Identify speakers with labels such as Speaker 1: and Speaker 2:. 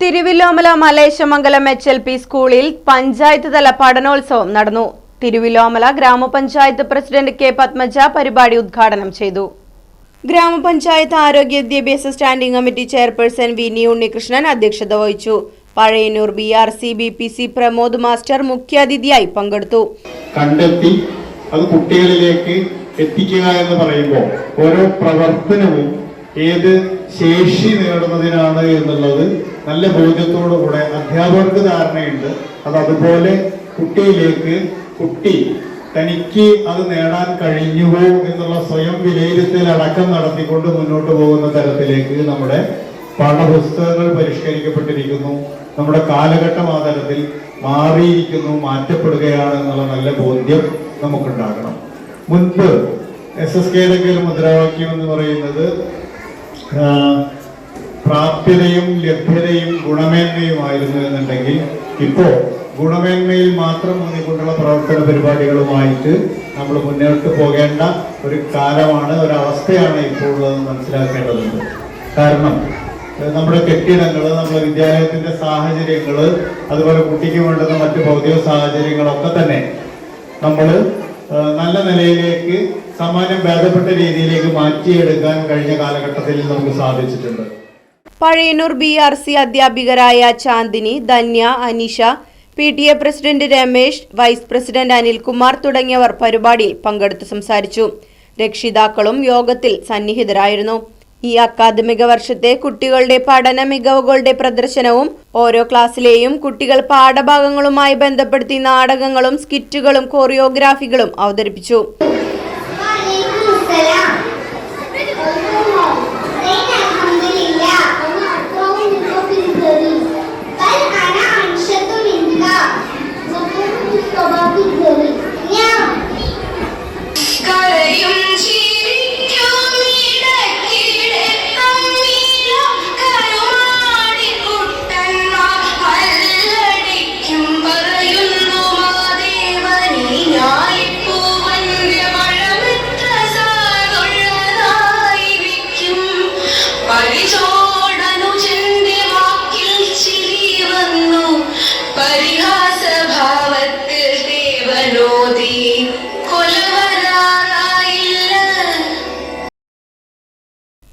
Speaker 1: Thiruvilwamala Maleshamangalam H L P സ്കൂളിൽ പഞ്ചായത്ത് തല പഠനോത്സവം നടന്നു. തിരുവില്ലോമല ഗ്രാമപഞ്ചായത്ത് പ്രസിഡന്റ് കെ പത്മജ പരിപാടി ഉദ്ഘാടനം ചെയ്തു. ഗ്രാമപഞ്ചായത്ത് ആരോഗ്യ വിദ്യാഭ്യാസ standing committee chairperson Vini Unnikrishnan അധ്യക്ഷത വഹിച്ചു. Pazhayannur B R C B P C Pramod master മുഖ്യാതിഥിയായി പങ്കെടുത്തു.
Speaker 2: കണ്ടെത്തി അത് കുട്ടികളിലേക്ക് എത്തിക്കുക എന്ന് പറയുമ്പോൾ ഓരോ പ്രവർത്തനവും ഏത് ശേഷി നേടുന്നതിനാണ് എന്നുള്ളത് നല്ല ബോധ്യത്തോടുകൂടെ അധ്യാപകർക്ക് ധാരണയുണ്ട്. അത് അതുപോലെ കുട്ടിയിലേക്ക് കുട്ടി തനിക്ക് അത് നേടാൻ കഴിഞ്ഞുവോ എന്നുള്ള സ്വയം വിലയിരുത്തൽ അടക്കം നടത്തിക്കൊണ്ട് മുന്നോട്ട് പോകുന്ന തരത്തിലേക്ക് നമ്മുടെ പാഠപുസ്തകങ്ങൾ പരിഷ്കരിക്കപ്പെട്ടിരിക്കുന്നു. നമ്മുടെ കാലഘട്ടം ആ തരത്തിൽ മാറിയിരിക്കുന്നു മാറ്റപ്പെടുകയാണ് എന്നുള്ള നല്ല ബോധ്യം നമുക്കുണ്ടാകണം. മുൻപ് എസ് എസ് കെയുടെ മുദ്രാവാക്യം എന്ന് പറയുന്നത് പ്രാപ്യതയും ലഭ്യതയും ഗുണമേന്മയുമായിരുന്നു എന്നുണ്ടെങ്കിൽ ഗുണമേന്മയിൽ മാത്രം ഊന്നിക്കൊണ്ടുള്ള പ്രവർത്തന പരിപാടികളുമായിട്ട് നമ്മൾ മുന്നോട്ട് പോകേണ്ട ഒരു കാലമാണ് ഒരവസ്ഥയാണ് ഇപ്പോൾ ഉള്ളതെന്ന് മനസ്സിലാക്കേണ്ടതുണ്ട്. കാരണം നമ്മുടെ കെട്ടിടങ്ങൾ നമ്മുടെ വിദ്യാലയത്തിന്റെ സാഹചര്യങ്ങൾ അതുപോലെ കുട്ടിക്ക് വേണ്ടുന്ന മറ്റു ഭൗതിക സാഹചര്യങ്ങളൊക്കെ തന്നെ നമ്മൾ നല്ല നിലയിലേക്ക് സമാനം ഭേദപ്പെട്ട രീതിയിലേക്ക് മാറ്റിയെടുക്കാൻ കഴിഞ്ഞ കാലഘട്ടത്തിൽ നമുക്ക് സാധിച്ചിട്ടുണ്ട്.
Speaker 1: Pazhayannur B R C അധ്യാപികരായ Chandini Dhanya Anisha P T A president Ramesh vice president Anilkumar തുടങ്ങിയവർ പരിപാടിയിൽ പങ്കെടുത്ത് സംസാരിച്ചു. രക്ഷിതാക്കളും യോഗത്തിൽ സന്നിഹിതരായിരുന്നു. ഈ അക്കാദമിക വർഷത്തെ കുട്ടികളുടെ പഠന മികവുകളുടെ പ്രദർശനവും ഓരോ ക്ലാസ്സിലെയും കുട്ടികൾ പാഠഭാഗങ്ങളുമായി ബന്ധപ്പെടുത്തി നാടകങ്ങളും സ്കിറ്റുകളും കൊറിയോഗ്രാഫികളും അവതരിപ്പിച്ചു.